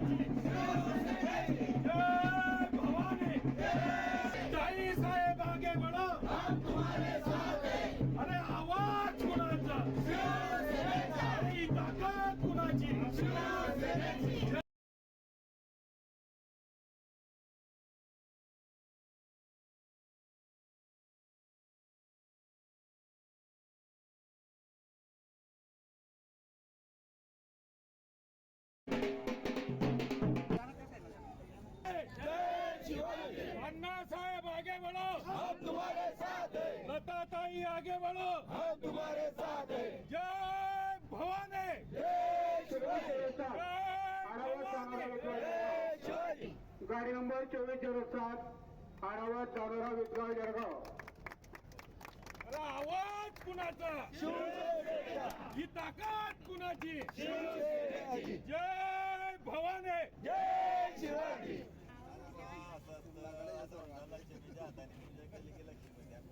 जय आगे बढ़ो हम तुम्हारे साथ हैं। जय भवानी. गाडी नंबर चोवीस झिरो सात आरावत दारोरा विद्गाव जळगाव आवाज कुणाचा? ही ताकद कुणाची? जय भवानी. जय शिवाजी।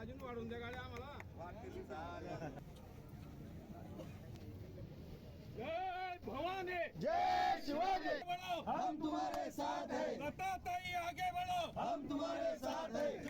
अजून वाढून द्या गाड्या आम्हाला. जय भवानी. जय शिवाजी. हम तुम्हारे साथ हैं. लता ताई आगे बढ़ो. हम तुम्हारे साथ हैं.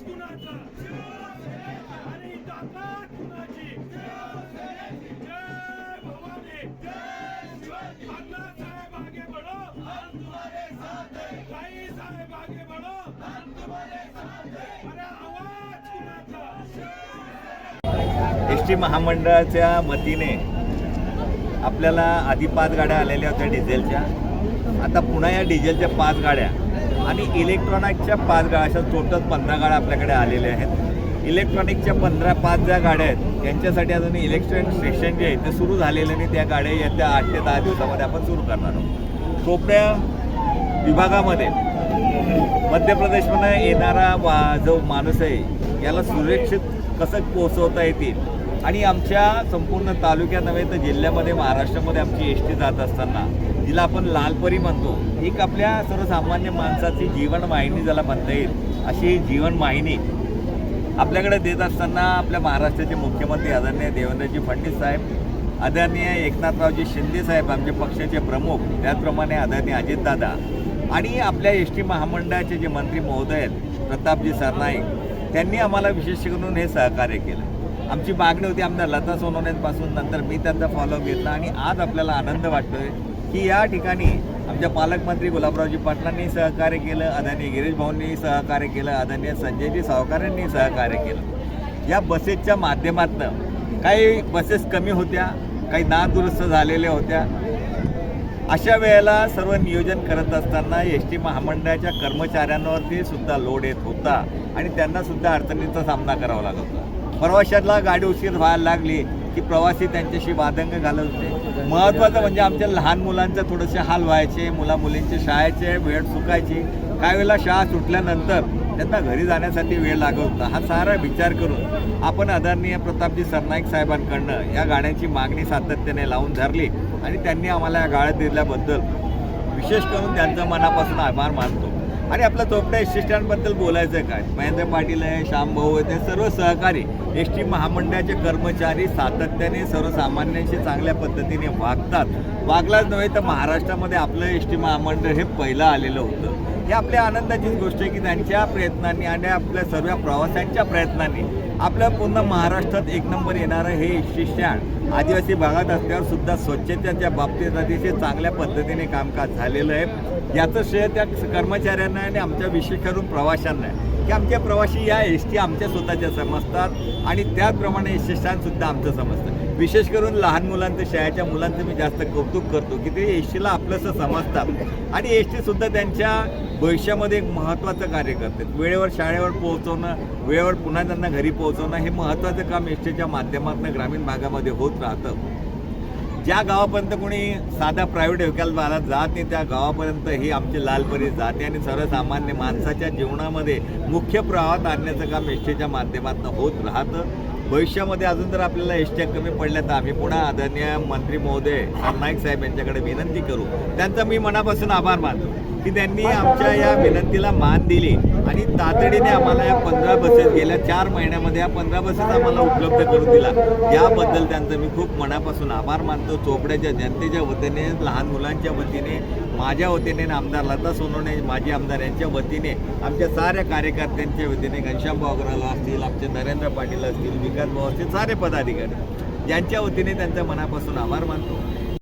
कुणाचा आणि ताकद कुणाची जय भवानी साहेब आगे साहेब आगे अरे आवाज कुणाचा एस टी महामंडळाच्या वतीने आपल्याला आधी पाच गाड्या आलेल्या होत्या डिझेलच्या. आता पुन्हा या डिझेलच्या पाच गाड्या. आणि इलेक्ट्रॉनिकच्या पाच गाड्या अशा टोटल पंधरा गाड्या आपल्याकडे आलेल्या आहेत. इलेक्ट्रॉनिकच्या पंधरा पाच ज्या गाड्या आहेत यांच्यासाठी अजून इलेक्ट्रॉनिक स्टेशन जे आहे ते सुरू झालेलं नाही. त्या गाड्या येत्या आठ ते दहा दिवसामध्ये आपण सुरू करणार आहोत. चोपड्या विभागामध्ये मध्य प्रदेशमधून येणारा वा- जो माणूस आहे याला सुरक्षित कसं पोहोचवता येतील? आणि आमच्या संपूर्ण तालुक्यात नव्हे तर जिल्ह्यामध्ये महाराष्ट्रामध्ये आमची एस टी जात असताना जिला आपण लालपरी म्हणतो. एक आपल्या सर्वसामान्य माणसाची जीवनवाहिनी ज्याला म्हणता येईल अशी जीवनवाहिनी आपल्याकडे देत असताना आपल्या महाराष्ट्राचे मुख्यमंत्री आदरणीय देवेंद्रजी फडणवीस साहेब आदरणीय एकनाथरावजी शिंदे साहेब आमचे पक्षाचे प्रमुख त्याचप्रमाणे आदरणीय अजितदादा आणि आपल्या एस टी महामंडळाचे जे मंत्री महोदय आहेत प्रतापजी सरनाईक त्यांनी आम्हाला विशेष करून हे सहकार्य केलं. आमची मागणी होती आमदार लता सोनवणेपासून. नंतर मी त्यांचा फॉलोअप घेतला आणि आज आपल्याला आनंद वाटतोय की या ठिकाणी आमच्या पालकमंत्री गुलाबरावजी पाटलांनी सहकार्य केलं आदरणीय गिरीश भाऊंनी सहकार्य केलं आदरणीय संजयजी सावकारांनी सहकार्य केलं. या बसेसच्या माध्यमातनं काही बसेस कमी होत्या काही नादुरुस्त झालेल्या होत्या. अशा वेळेला सर्व नियोजन करत असताना एस टी महामंडळाच्या कर्मचाऱ्यांवरती सुद्धा लोड येत होता आणि त्यांना सुद्धा अडचणीचा सामना करावा लागत होता. प्रवाशांना गाडी उशीर व्हायला लागली की प्रवासी त्यांच्याशी वादंग घालत होते. महत्त्वाचं म्हणजे आमच्या लहान मुलांचं थोडेसे हाल व्हायचे मुला मुलींचे शाळेचे वेळ चुकायची. काही वेळेला शाळा सुटल्यानंतर त्यांना घरी जाण्यासाठी वेळ लागत होता. हा सारा विचार करून आपण आदरणीय प्रतापजी सरनाईक साहेबांकडनं या गाण्याची मागणी सातत्याने लावून धरली आणि त्यांनी आम्हाला या गाळ्या दिल्याबद्दल विशेष करून त्यांचं मनापासून आभार मानतो. आणि आपलं चोपड्या शिष्टांबद्दल बोलायचं काय? महेंद्र पाटील आहे श्याम भाऊ आहे ते सर्व सहकारी एस टी महामंडळाचे कर्मचारी सातत्याने सर्वसामान्यांशी चांगल्या पद्धतीने वागतात. वागलाच नव्हे तर महाराष्ट्रामध्ये आपलं एस टी महामंडळ हे पहिलं आलेलं होतं. ही आपल्या आनंदाचीच गोष्ट आहे की त्यांच्या प्रयत्नांनी आणि आपल्या सर्व प्रवाशांच्या प्रयत्नांनी आपल्या पूर्ण महाराष्ट्रात एक नंबर येणारं हे एस टी स्टँड आदिवासी भागात असल्यावर सुद्धा स्वच्छतेच्या बाबतीत अतिशय चांगल्या पद्धतीने कामकाज झालेलं आहे. याचं श्रेय त्या कर्मचाऱ्यांना आणि आमच्या विशेष करून प्रवाशांना आहे. की आमच्या प्रवासी या एस टी आमच्या स्वतःच्या समजतात आणि त्याचप्रमाणे एस आमचं समजतं. विशेष करून लहान मुलांचं शाळेच्या मुलांचं मी जास्त कौतुक करतो की ते एस टीला आपलंसं समजतात. आणि एस टीसुद्धा त्यांच्या भविष्यामध्ये एक महत्त्वाचं कार्य करतात. वेळेवर शाळेवर पोहोचवणं वेळेवर पुन्हा त्यांना घरी पोहोचवणं हे महत्त्वाचं काम एस टीच्या माध्यमातून ग्रामीण भागामध्ये होत राहतं. ज्या गावापर्यंत कोणी साधा प्रायव्हेट व्हेकलवाला जात नाही त्या गावापर्यंत ही आमची लालपरी जाते आणि सर्वसामान्य माणसाच्या जीवनामध्ये मुख्य प्रवाहात आणण्याचं काम एस टीच्या माध्यमातून होत राहतं. भविष्यामध्ये अजून जर आपल्याला एस टी कमी पडल्या तर आम्ही पुन्हा आदरणीय मंत्री महोदय नाईक साहेब यांच्याकडे विनंती करू. त्यांचा मी मनापासून आभार मानतो. की त्यांनी आमच्या या विनंतीला मान दिली आणि तातडीने आम्हाला या पंधरा बसेस गेल्या चार महिन्यामध्ये या पंधरा बसेस आम्हाला उपलब्ध करून दिला याबद्दल त्यांचं मी खूप मनापासून आभार मानतो. चोपड्याच्या जनतेच्या वतीने लहान मुलांच्या वतीने माझ्या वतीने आमदार लता सोनवणे माजी आमदार यांच्या वतीने आमच्या साऱ्या कार्यकर्त्यांच्या वतीने घनश्याम अग्रवाल असतील आमचे नरेंद्र पाटील असतील विकास भाऊ असतील सारे पदाधिकारी यांच्या वतीने त्यांचा मनापासून आभार मानतो.